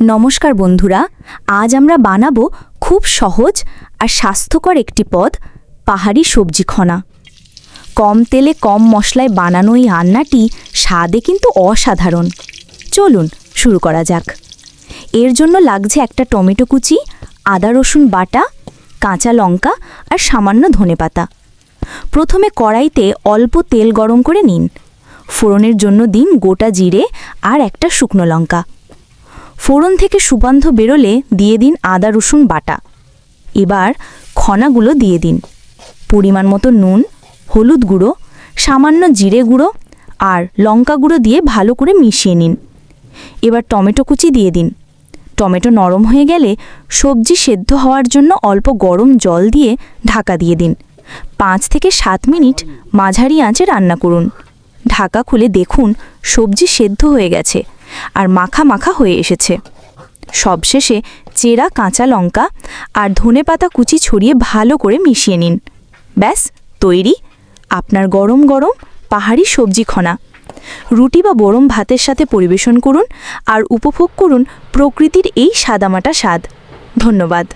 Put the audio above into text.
নমস্কার বন্ধুরা, আজ আমরা বানাবো খুব সহজ আর স্বাস্থ্যকর একটি পদ, পাহাড়ি সবজি খনা। কম তেলে কম মশলায় বানানো এই রান্নাটি স্বাদে কিন্তু অসাধারণ। চলুন শুরু করা যাক। এর জন্য লাগছে একটা টমেটো কুচি, আদা রসুন বাটা, কাঁচা লঙ্কা আর সামান্য ধনেপাতা প্রথমে কড়াইতে অল্প তেল গরম করে নিন। ফোড়নের জন্য দিন গোটা জিরে আর একটা শুকনো লঙ্কা। ফোড়ন থেকে সুগন্ধ বেরোলে দিয়ে দিন আদা, রসুন বাটা। এবার খনাগুলো দিয়ে দিন। পরিমাণ মতো নুন, হলুদ গুঁড়ো, সামান্য জিরে গুঁড়ো আর লঙ্কা গুঁড়ো দিয়ে ভালো করে মিশিয়ে নিন। এবার টমেটো কুচি দিয়ে দিন। টমেটো নরম হয়ে গেলে সবজি সেদ্ধ হওয়ার জন্য অল্প গরম জল দিয়ে ঢাকা দিয়ে দিন। পাঁচ থেকে সাত মিনিট মাঝারি আঁচে রান্না করুন। ঢাকা খুলে দেখুন সবজি সেদ্ধ হয়ে গেছে। আর মাখা মাখা হয়ে এসেছে। সবশেষে চেরা কাঁচা লঙ্কা আর ধনে পাতা কুচি ছড়িয়ে ভালো করে মিশিয়ে নিন। ব্যাস, তৈরি। আপনার গরম গরম পাহাড়ি সবজি খনা। রুটি বা বরম ভাতের সাথে পরিবেশন করুন আর উপভোগ করুন প্রকৃতির এই সাদামাটা স্বাদ। ধন্যবাদ।